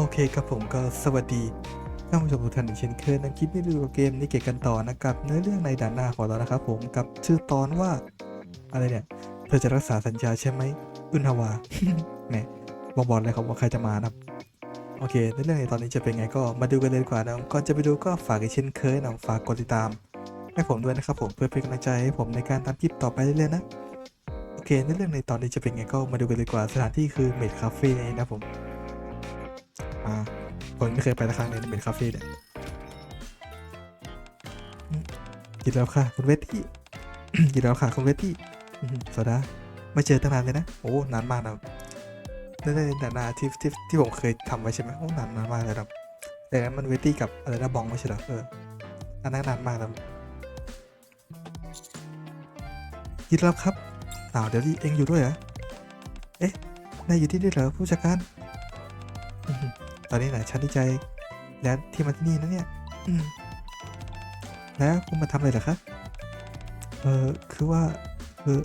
โอเคครับผมก็สวัสดีท่านผู้ชมทุกท่านเช่นเคยในคลิปนี้ดูเกมนี้เกี่ยวกันต่อนะกับเนื้อเรื่องในด่านหน้าของเรานะครับผมกับชื่อตอนว่าอะไรเนี่ยเธอจะรักษาสัญญาใช่ไหมอุณหวาแหมบอกบอกเลยครับว่าใครจะมานะครับโอเคในเรื่องในตอนนี้จะเป็นไงก็มาดูกันเลยดีกว่านะก่อนจะไปดูก็ฝากเช่นเคยนะฝากกดติดตาม ให้ผมด้วยนะครับผมเพื่อเป็นกำลังใจให้ผมในการทำคลิปต่อไปเรื่อยๆนะโอเคในเรื่องในตอนนี้จะเป็นไงก็มาดูกันเลยดีกว่าสถานที่คือเมดคาเฟ่นี่นเองนะผม อ่าผมไม่เคยไปสักครั้งเลยเป็นคาเฟ่เนี่ยกินแล้วค่ะ คุณเวทที่กินแล้วค่ะคุณเวทที่อืมโซดาไม่เจอตั้งนานเลยนะ โอ้นานมากนะนั่นในานาที่ที่ที่ผมเคยทำไว้ใช่ไหมโอ้นานนานมากเลยครับแต่นั้นมันเวทตี้กับอะไรนะบองไม่ใช่หรอเอออันนั้นนานมากแล้วกินแล้วครับอ้าวเดี๋ยวนี้เองอยู่ด้วยเหรอ เอ๊ะนายอยู่ที่นี่เหรอผู้จัดการ ตอนนี้นะฉันดีใจแล้วที่มาที่นี่นะเนี่ยแล้วคุณมาทำอะไรเหรอคะเออคือว่า เออ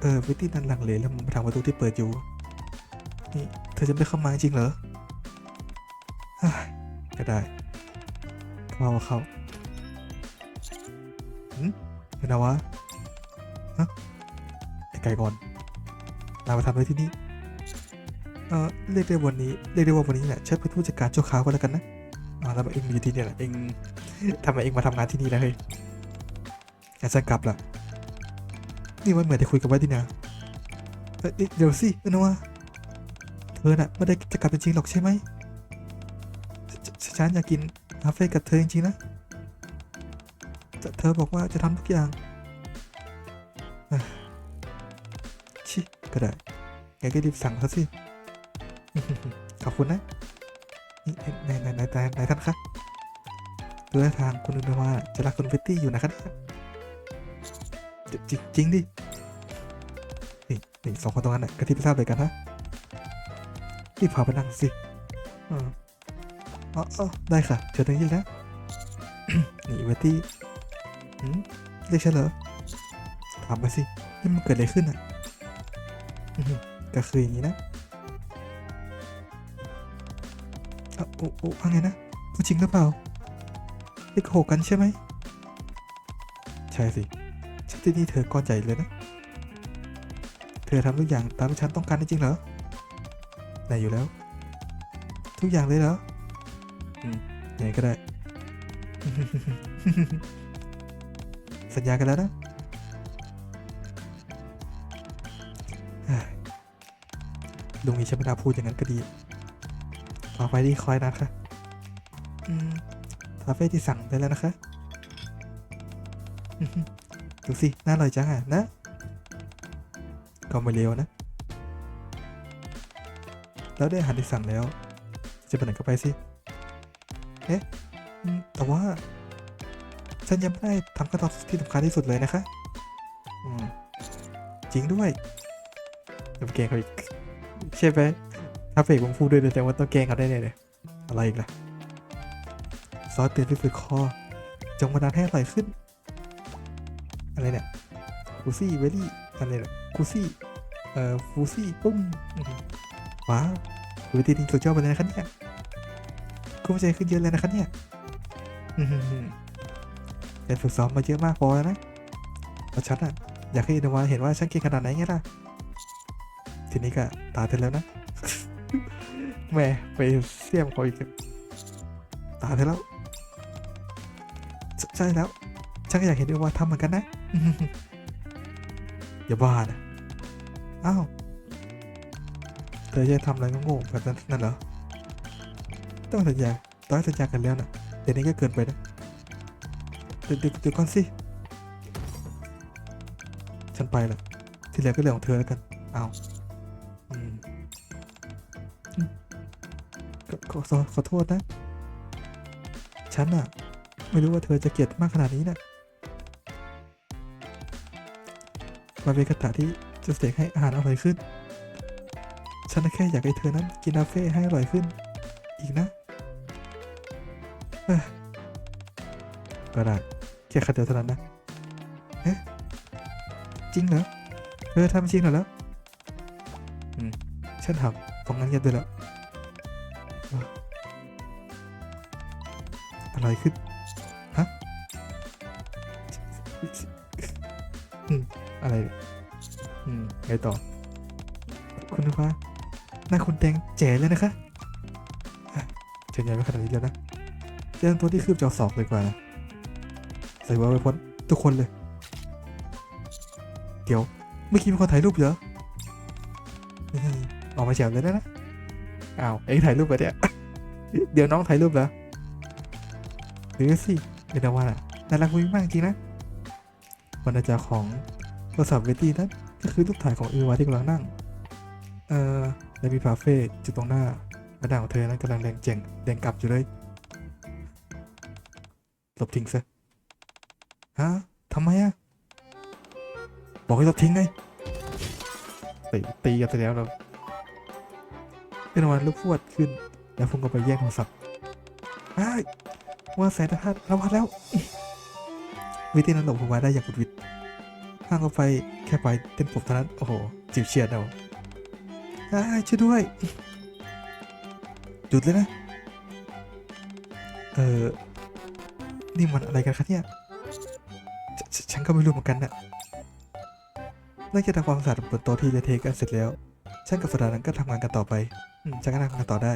เออวิตตี้นันหลังเลยแล้วมันมาทางประตูที่เปิดอยู่ นี่เธอจะไม่เข้ามาจริงเหรอก็ได้เข้ามาเข้าหืมเป็นอะไรวะฮะไอ้ไก่ก่อนนามาทำอะไรที่นี่ เออเรียกได้วันนี้เรียกได้ว่าวันนี้เนี่ยฉันเป็นผู้จัดการชั่วคราวก็แล้วกันนะอ่าแล้วเองมาอยู่ที่เนี่ยแหละเองทำไมเองมาทำงานที่นี่แล้วเฮ้ยงั้นฉันกลับละนี่มันเหมือนได้คุยกับไว้ที่เนี่ยเอ้ยเดี๋ยวสิเอนะว่าเธอน่ะไม่ได้จะกลับจริงหรอกใช่ไหมฉันอยากกินคาเฟ่กับเธอจริงๆนะแต่เธอบอกว่าจะทำทุกอย่างชิก็ได้งั้นก็รีบสั่งซะสิ ขอบคุณนะนี่ในในในในในท่านคะดูท่าทางคุณอุณมาจะรักคุณเฟตตี้อยู่นะครับจริงจริงดินี่นี่สองคนตรงนั้นน่ะกระทิบทราบเลยกันนะรีบพาไปนั่งสิอ๋ออได้ค่ะเชิญตรงนี้นะนี่เวตตี้เรียกฉันเหรอถามมาสินี่มันเกิดอะไรขึ้นอะก็คืออย่างนี้นะ โอ้โอ้ว่าไงนะพูดจริงหรือเปล่าได้โกหกกันใช่ไหมใช่สิฉันที่นี่เธอก้อนใหญ่เลยนะ เธอทำทุกอย่างตามที่ฉันต้องการจริงเหรอไหนอยู่แล้ว ทุกอย่างเลยเหรออืมไหนก็ได้ สัญญากันแล้วนะลุงนี้ฉันไม่น่าพูดอย่างนั้นก็ดี ต่อไปที่คอยนะคะอืมคาเฟ่ที่สั่งไปแล้วนะคะอื้อหือดูสิ น่าอร่อยจังอะนะ ก็ไม่เร็วนะ แล้วได้อาหารที่สั่งแล้ว จะไปไหนก็ไปสิ เอ๊ะอืมแต่ว่า ฉันยังไม่ได้ทำขั้นตอนที่สำคัญที่สุดเลยนะคะอืมจริงด้วยเดี๋ยวไปเกรงเขาอีกใช่ไหม ถ้าเฟกผมพูดด้วยเลยแต่ว่าต้องแกล้งเขาได้เลยอะไรอีกล่ะซอสเตือนที่ฝึกคอจงบันดาลให้อร่อยขึ้น อะไรเนี่ยฟูซี่เวลี่อะไรเนี่ยฟูซี่เอ่อฟูซี่ปุ้มอื้อหือว้าววิธีนี้สุดยอดไปเลยนะครับเนี่ยคุ้มใจขึ้นเยอะเลยนะครับเนี่ยแต่ฝึกซ้อมมาเยอะมากพอแล้วนะเพราะฉันอะอยากให้อินวาเห็นว่าฉันเก่งขนาดไหนไงล่ะ ทีนี้ก็ตาเธอแล้วนะ แม่ไปเสียมเขาอีกตาเธอแล้ว ใช่แล้ว ฉันก็อยากเห็นด้วยว่าทำเหมือนกันนะ อย่าบ้านะอ้าวเธอจะทำอะไรโง่แบบนั้นนั่นเหรอ ต้องสัญญาต้องสัญญากันแล้วนะเดี๋ยวนี้ก็เกินไปนะเดี๋ยวเดี๋ยวเดี๋ยวก่อนสิ ฉันไปละที่เหลือก็เรื่องของเธอแล้วกัน เอา ขอขอโทษนะ ฉันอะไม่รู้ว่าเธอจะเกลียดมากขนาดนี้นะมันเป็นคาถาที่จะเสกให้อาหารอร่อยขึ้น ฉันแค่อยากให้เธอนั้นกินอาเฟ่ให้อร่อยขึ้น อีกนะก็ได้แค่คาเดียวเท่านั้นนะเอ๊ะจริงเหรอเธอทำจริงเหรอแล้ว อืม ฉันทำตรงนั้นเงียบด้วยแล้ว อะไรขึ้นฮะอืมอะไรอืมไงต่อ คุณฟ้าหน้าคุณแดงแจ๋เลยนะคะเชิญยายไม่ขนาดนี้แล้วนะเจ้าตัวที่คืบจะเอาศอกเลยกว่านะใส่หัวไปพ้นทุกคนเลย เดี๋ยวเมื่อกี้มีคนถ่ายรูปเหรอออกมาแฉวเลยนะ อ้าวเอ็งถ่ายรูปไปเนี่ยเดี๋ยวน้องถ่ายรูปเหรอหรือสิเอ็นว่าน่ะน่ารักวิ่งมากจริงนะบรรณาจาของโทรศัพท์เวทีนั้นก็คือรูปถ่ายของเอวาที่กำลังนั่ง เอ่อและมีพาเฟ่จุดตรงหน้าแม่นางของเธอนั้นกำลังแดงเจ๋งแดงกลับอยู่เลยหลบทิ้งซะฮะทำไมอะบอกให้หลบทิ้งไงตีตีกันไปแล้วเรา เป็นวันลูกพวดขึ้น แล้วพุ่งเข้าไปแย่งโทรศัพท์อ้ายว่าแสนทัดระวัดแล้ว วิธีนั้นหลบผมมาได้อย่างบุดวิดห่างออกไปแค่ไปเต้นผมเท่านั้น โอ้โห จิวเฉียดเอาอ่าช่วยด้วย หยุดเลยนะ เออ นี่มันอะไรกันคะเนี่ยฉฉันก็ไม่รู้เหมือนกันนะหลังจากทำความสะอาดบนโต๊ะที่เละเทกันเสร็จแล้ว ฉันกับสดานั้นก็ทำงานกันต่อไป ฉันก็นั่งานต่อได้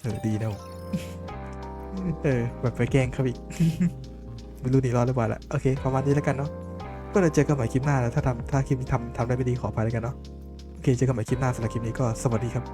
เออ ดีนะเออ แบบไปแกล้งครับอีก ไม่รู้หนีรอดหรือเปล่าละโอเค ประมาณนี้แล้วกันเนาะก็เราเจอกันใหม่คลิปหน้าแล้วถ้าทำถ้าคลิปนี้ทำทำได้ไม่ดีขออภัยแล้วกันเนาะ โอเค เจอกันใหม่คลิปหน้าสำหรับคลิปนี้ก็สวัสดีครับ